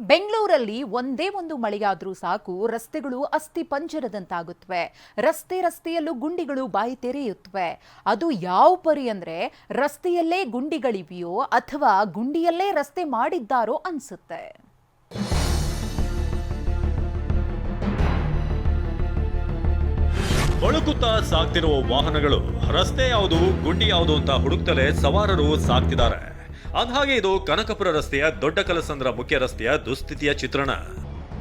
ಬೆಂಗಳೂರಲ್ಲಿ ಒಂದೇ ಒಂದು ಮಳೆಯಾದರೂ ಸಾಕು, ರಸ್ತೆಗಳು ಅಸ್ಥಿ ಪಂಜರದಂತಾಗುತ್ತವೆ ರಸ್ತೆ ರಸ್ತೆಯಲ್ಲೂ ಗುಂಡಿಗಳು ಬಾಯಿ ತೆರೆಯುತ್ತವೆ ಅದು ಯಾವ ಪರಿ ಅಂದ್ರೆ, ರಸ್ತೆಯಲ್ಲೇ ಗುಂಡಿಗಳಿವೆಯೋ ಅಥವಾ ಗುಂಡಿಯಲ್ಲೇ ರಸ್ತೆ ಮಾಡಿದ್ದಾರೋ ಅನ್ಸುತ್ತೆ. ಬಳುಕುತ್ತಾ ಸಾಕ್ತಿರುವ ವಾಹನಗಳು, ರಸ್ತೆ ಯಾವುದು, ಗುಂಡಿ ಯಾವುದು ಅಂತ ಹುಡುಕ್ತಲೇ ಸವಾರರು ಸಾಗ್ತಿದ್ದಾರೆ. ಅಂದ್ಹಾಗೆ ಇದು ಕನಕಪುರ ರಸ್ತೆಯ ದೊಡ್ಡ ಕಲಸಂದ್ರ ಮುಖ್ಯ ರಸ್ತೆಯ ದುಸ್ಥಿತಿಯ ಚಿತ್ರಣ.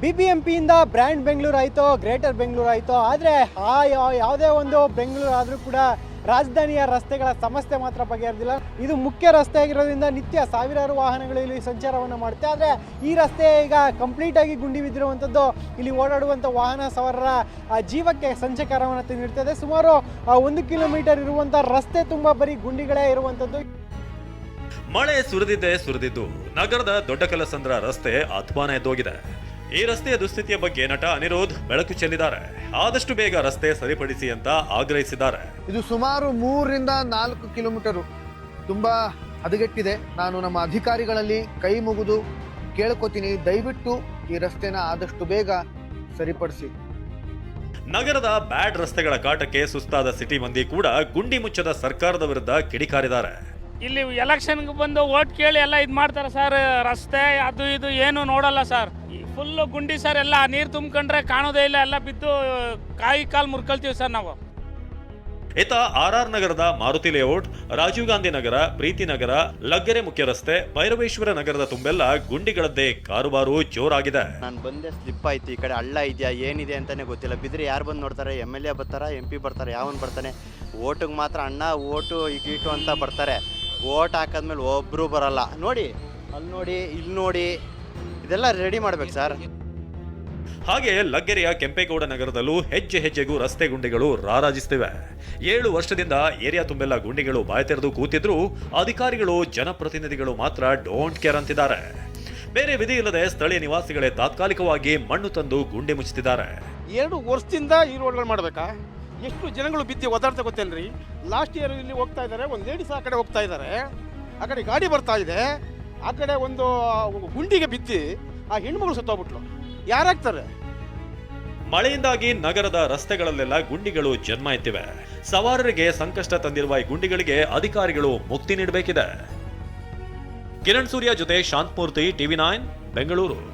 ಬಿಬಿಎಂಪಿಯಿಂದ ಬ್ರ್ಯಾಂಡ್ ಬೆಂಗಳೂರು ಆಯಿತು, ಗ್ರೇಟರ್ ಬೆಂಗಳೂರು ಆಯಿತೋ, ಆದರೆ ಆ ಯಾವುದೇ ಒಂದು ಬೆಂಗಳೂರು ಆದರೂ ಕೂಡ ರಾಜಧಾನಿಯ ರಸ್ತೆಗಳ ಸಮಸ್ಯೆ ಮಾತ್ರ ಬಗೆಹರಿದಿಲ್ಲ. ಇದು ಮುಖ್ಯ ರಸ್ತೆ ಆಗಿರೋದ್ರಿಂದ ನಿತ್ಯ ಸಾವಿರಾರು ವಾಹನಗಳು ಇಲ್ಲಿ ಸಂಚಾರವನ್ನು ಮಾಡುತ್ತೆ. ಆದರೆ ಈ ರಸ್ತೆ ಈಗ ಕಂಪ್ಲೀಟಾಗಿ ಗುಂಡಿ ಬಿದ್ದಿರುವಂಥದ್ದು ಇಲ್ಲಿ ಓಡಾಡುವಂಥ ವಾಹನ ಸವಾರರ ಜೀವಕ್ಕೆ ಸಂಚಕಾರವನ್ನು ತಂದಿರ್ತದೆ ಸುಮಾರು ಒಂದು ಕಿಲೋಮೀಟರ್ ಇರುವಂಥ ರಸ್ತೆ ತುಂಬ ಬರೀ ಗುಂಡಿಗಳೇ ಇರುವಂಥದ್ದು ಮಳೆ ಸುರಿದಿದ್ದೇ ಸುರಿದಿದ್ದು. ನಗರದ ದೊಡ್ಡ ಕಲಸಂದ್ರ ರಸ್ತೆ ಅಧ್ವಾನ ಎದ್ದೋಗಿದೆ. ಈ ರಸ್ತೆಯ ದುಸ್ಥಿತಿಯ ಬಗ್ಗೆ ನಟ ಅನಿರೋಧ್ ಬೆಳಕು ಚೆಲ್ಲಿದ್ದಾರೆ. ಆದಷ್ಟು ಬೇಗ ರಸ್ತೆ ಸರಿಪಡಿಸಿ ಅಂತ ಆಗ್ರಹಿಸಿದ್ದಾರೆ. ಇದು ಸುಮಾರು ಮೂರರಿಂದ ನಾಲ್ಕು ಕಿಲೋಮೀಟರ್. ತುಂಬಾ ಹದಗೆಟ್ಟಿದೆ. ನಾನು ನಮ್ಮ ಅಧಿಕಾರಿಗಳಲ್ಲಿ ಕೈ ಮುಗಿದು ಕೇಳ್ಕೋತೀನಿ. ದಯವಿಟ್ಟು ಈ ರಸ್ತೆನ ಆದಷ್ಟು ಬೇಗ ಸರಿಪಡಿಸಿ. ನಗರದ ಬ್ಯಾಡ್ ರಸ್ತೆಗಳ ಕಾಟಕ್ಕೆ ಸುಸ್ತಾದ ಸಿಟಿ ಮಂದಿ ಕೂಡ ಗುಂಡಿ ಮುಚ್ಚದ ಸರ್ಕಾರದ ವಿರುದ್ಧ ಕಿಡಿಕಾರಿದ್ದಾರೆ. ಇಲ್ಲಿ ಎಲೆಕ್ಷನ್ಗೆ ಬಂದು ಓಟ್ ಕೇಳಿ ಎಲ್ಲ ಇದು ಮಾಡ್ತಾರೆ ಸರ್ ರಸ್ತೆ ಅದು ಇದು ಏನು ನೋಡಲ್ಲ ಸರ್ ಫುಲ್ಲು ಗುಂಡಿ ಸರ್ ಎಲ್ಲ ನೀರು ತುಂಬ್ಕೊಂಡ್ರೆ ಕಾಣೋದೇ ಇಲ್ಲ ಎಲ್ಲ ಬಿದ್ದು ಕಾಯಿ ಕಾಲು ಮುರ್ಕೊಳ್ತೀವಿ ಸರ್ ನಾವು. ಇತ ಆರ್ ಆರ್ ನಗರದ ಮಾರುತಿ ಲೇಔಟ್ ರಾಜೀವ್ ಗಾಂಧಿ ನಗರ ಪ್ರೀತಿ ನಗರ ಲಗ್ಗೆರೆ ಮುಖ್ಯ ರಸ್ತೆ ಭೈರವೇಶ್ವರ ನಗರದ ತುಂಬೆಲ್ಲ ಗುಂಡಿಗಳದ್ದೇ ಕಾರುಬಾರು ಜೋರಾಗಿದೆ. ನಾನು ಬಂದೆ ಸ್ಲಿಪ್ ಆಯ್ತು ಈ ಕಡೆ ಹಳ್ಳ ಇದೆಯಾ ಏನಿದೆ ಅಂತಾನೆ ಗೊತ್ತಿಲ್ಲ. ಬಿದ್ರೆ ಯಾರು ಬಂದು ನೋಡ್ತಾರೆ? ಎಂ ಎಲ್ ಎ ಬರ್ತಾರ ಎಂ ಪಿ ಬರ್ತಾರೆ ಯಾವನ್ ಬರ್ತಾನೆ? ಓಟಿಗೆ ಮಾತ್ರ ಅಣ್ಣ ಓಟು ಗೀಟು ಅಂತ ಬರ್ತಾರೆ. ಓಟ್ ಹಾಕಾದ್ಮೇಲೆ ಒಬ್ಬರು ಬರಲ್ಲ. ನೋಡಿ ಅಲ್ಲಿ ನೋಡಿ ಇಲ್ಲಿ ನೋಡಿ ಇದೆಲ್ಲ ರೆಡಿ ಮಾಡ್ಬೇಕು ಸರ್ ಹಾಗೆ ಲಗ್ಗೆರೆಯ ಕೆಂಪೇಗೌಡ ನಗರದಲ್ಲೂ ಹೆಜ್ಜೆ ಹೆಜ್ಜೆಗೂ ರಸ್ತೆ ಗುಂಡಿಗಳು ರಾರಾಜಿಸ್ತಿವೆ. ಏಳು ವರ್ಷದಿಂದ ಏರಿಯಾ ತುಂಬೆಲ್ಲ ಗುಂಡಿಗಳು ಬಾಯ ತೆರೆದು ಕೂತಿದ್ರು. ಅಧಿಕಾರಿಗಳು ಜನಪ್ರತಿನಿಧಿಗಳು ಮಾತ್ರ ಡೋಂಟ್ ಕೇರ್ ಅಂತಿದ್ದಾರೆ. ಬೇರೆ ವಿಧಿ ಇಲ್ಲದೆ ಸ್ಥಳೀಯ ನಿವಾಸಿಗಳೇ ತಾತ್ಕಾಲಿಕವಾಗಿ ಮಣ್ಣು ತಂದು ಗುಂಡಿ ಮುಚ್ಚುತ್ತಿದ್ದಾರೆ ಎರಡು ವರ್ಷದಿಂದ ಈ ರೋಡ್ಗಳು ಮಾಡಬೇಕಾ? ಎಷ್ಟು ಜನಗಳು ಬಿದ್ದು ಒದಾಡ್ತಾ ಗೊತ್ತೇನ್ರಿ ಲಾಸ್ಟ್ ಇಯರ್ ಇಲ್ಲಿ ಹೋಗ್ತಾ ಇದ್ದಾರೆ ಒಂದು ಲೇಡೀಸ್ ಆ ಕಡೆ ಹೋಗ್ತಾ ಇದ್ದಾರೆ ಆ ಕಡೆ ಗಾಡಿ ಬರ್ತಾ ಇದೆ. ಆ ಕಡೆ ಒಂದು ಗುಂಡಿಗೆ ಬಿದ್ದು ಆ ಹೆಣ್ಮಗಳು ಸತ್ತೋಗ್ಬಿಟ್ಲು. ಯಾರಾಗ್ತಾರೆ? ಮಳೆಯಿಂದಾಗಿ ನಗರದ ರಸ್ತೆಗಳಲ್ಲೆಲ್ಲ ಗುಂಡಿಗಳು ಜನ್ಮ ಎತ್ತಿವೆ ಸವಾರರಿಗೆ ಸಂಕಷ್ಟ ತಂದಿರುವ ಈ ಗುಂಡಿಗಳಿಗೆ ಅಧಿಕಾರಿಗಳು ಮುಕ್ತಿ ನೀಡಬೇಕಿದೆ. ಕಿರಣ್ ಸೂರ್ಯ ಜೊತೆ ಶಾಂತಮೂರ್ತಿ ಟಿವಿ ನೈನ್, ಬೆಂಗಳೂರು.